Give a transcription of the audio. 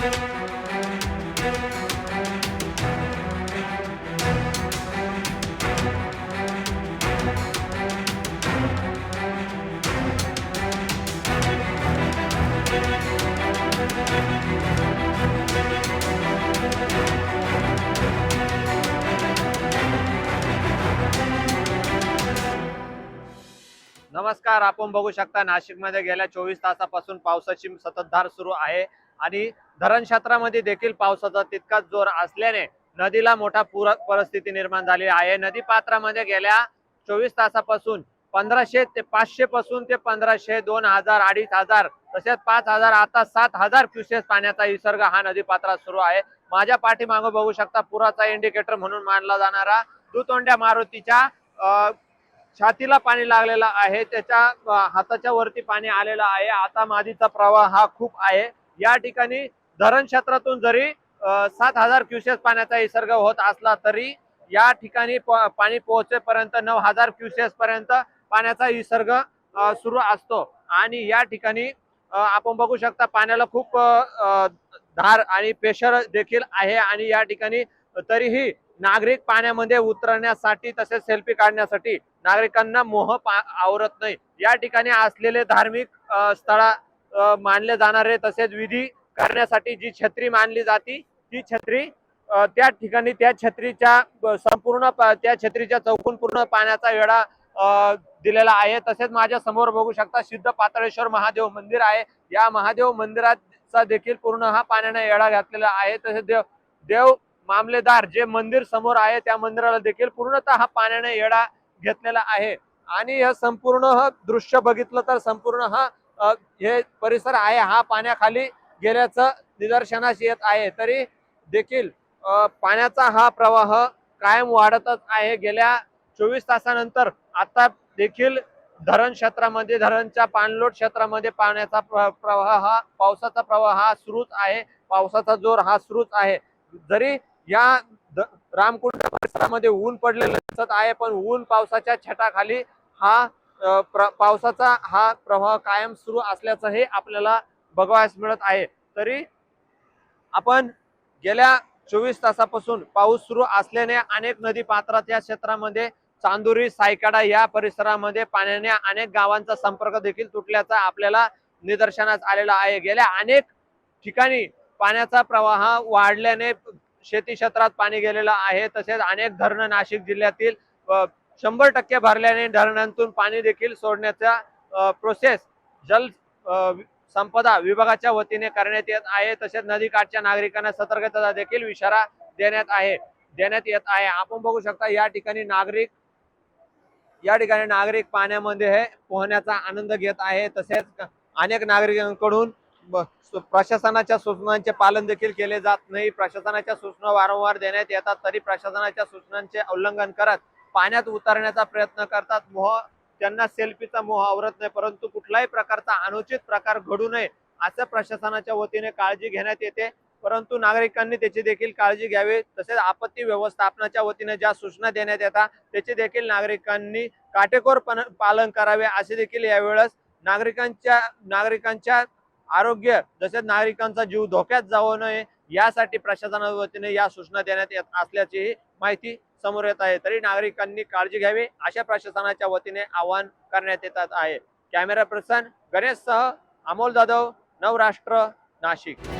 नमस्कार आपण बघू शकता नाशिकमध्ये गेल्या चोवीस तासापासून पावसाची सततधार सुरू आहे. आणि धरण क्षेत्रामध्ये देखील पावसाचा तितकाच जोर असल्याने नदीला मोठा पूर परिस्थिती निर्माण झाली आहे. नदी पात्रामध्ये गेल्या चोवीस तासापासून पंधराशे ते पाचशे पासून ते पंधराशे दोन हजार अडीच हजार तसेच पाच हजार आता सात हजार क्युसेस पाण्याचा विसर्ग हा नदी पात्रात सुरू आहे. माझ्या पाठीमागं बघू शकता पुराचा इंडिकेटर म्हणून मानला जाणारा दुतोंड्या मारुतीच्या छातीला पाणी लागलेलं आहे. त्याच्या हाताच्या वरती पाणी आलेलं आहे. आता मादीचा प्रवाह हा खूप आहे. या ठिकाणी धरण क्षेत्रातून जरी सात हजार क्युसेस पाण्याचा विसर्ग होत असला तरी या ठिकाणी प- पाणी पोहोचेपर्यंत नऊ हजार क्युसेस पर्यंत पाण्याचा विसर्ग सुरू असतो. आणि या ठिकाणी आपण बघू शकता पाण्याला खूप धार आणि प्रेशर देखील आहे आणि या ठिकाणी तरीही नागरिक पाण्यामध्ये उतरण्यासाठी तसेच सेल्फी काढण्यासाठी नागरिकांना मोह पा- आवरत नाही. या ठिकाणी असलेले धार्मिक स्थळ स्थळा मानले जाणारे तसेच विधी करण्यासाठी जी छत्री मानली जाती ती छत्री त्या ठिकाणी त्या छत्रीच्या संपूर्ण त्या छत्रीच्या चौकून पूर्ण पाण्याचा वेढा दिलेला आहे. तसेच माझ्यासमोर बघू शकता सिद्ध पातळेश्वर महादेव मंदिर आहे. या महादेव मंदिराचा देखील पूर्ण हा पाण्याने येडा घातलेला आहे. तसेच देव देव मामलेदार जे मंदिर समोर आहे त्या मंदिराला देखील पूर्णतः हा पाण्याने येडा घेतलेला आहे. आणि हे संपूर्ण दृश्य बघितलं तर संपूर्ण हा हे परिसर आहे हा पाण्याखाली गेल्याचं निदर्शनास येत आहे. तरी देखील पाण्याचा हा प्रवाह कायम वाढतच आहे. गेल्या चोवीस तासानंतर आता देखील धरण क्षेत्रामध्ये धरणच्या पाणलोट क्षेत्रामध्ये पाण्याचा प्र- प्रवाह हा पावसाचा प्रवाह हा सुरूच आहे. पावसाचा जोर हा सुरूच आहे. जरी या द- रामकुंड परिसरामध्ये ऊन पडलेलं दिसत आहे पण ऊन पावसाच्या छटाखाली हा पावसाचा हा प्रवाह कायम सुरू असल्याचं हे आपल्याला बघावयास मिळत आहे. तरी आपण गेल्या चोवीस तासापासून पाऊस सुरू असल्याने अनेक नदी पात्रात या क्षेत्रामध्ये चांदुरी सायकाडा या परिसरामध्ये पाण्याने अनेक गावांचा संपर्क देखील तुटल्याचा आपल्याला निदर्शनास आलेला आहे. गेल्या अनेक ठिकाणी पाण्याचा प्रवाह वाढल्याने शेती क्षेत्रात पाणी गेलेलं आहे. तसेच अनेक धरणं नाशिक जिल्ह्यातील शंभर टक्के भरल्याने धरणांतून पाणी देखील सोडण्याचा प्रोसेस जल संपदा विभागाच्या वतीने करण्यात येत आहे. तसेच नदीकाठच्या नागरिकांना सतर्कता देखील इशारा देण्यात आहे देण्यात येत आहे. आपण बघू शकता या ठिकाणी नागरिक या ठिकाणी नागरिक पाण्यामध्ये हे पोहण्याचा आनंद घेत आहे. तसेच अनेक नागरिकांकडून प्रशासनाच्या सूचनांचे पालन देखील केले जात नाही. प्रशासनाच्या सूचना वारंवार देण्यात येतात तरी प्रशासनाच्या सूचनांचे उल्लंघन करत पाण्यात उतरण्याचा प्रयत्न करतात. मोह त्यांना सेल्फीचा मोह आवरत नाही परंतु कुठलाही प्रकारचा अनुचित प्रकार घडू नये असं प्रशासनाच्या वतीने काळजी घेण्यात येते. परंतु नागरिकांनी त्याची देखील काळजी घ्यावी. तसेच आपत्ती व्यवस्थापनाच्या वतीने ज्या सूचना देण्यात येतात त्याचे देखील नागरिकांनी काटेकोरपण पालन करावे असे देखील यावेळेस नागरिकांच्या नागरिकांच्या आरोग्य तसेच नागरिकांचा जीव धोक्यात जाऊ नये यासाठी प्रशासनाच्या वतीने या सूचना देण्यात येत असल्याचीही माहिती समोर येत आहे. तरी नागरिकांनी काळजी घ्यावी अशा प्रशासनाच्या वतीने आवाहन करण्यात येतात आहे. कॅमेरा पर्सन गणेश सह अमोल जाधव नवराष्ट्र नाशिक.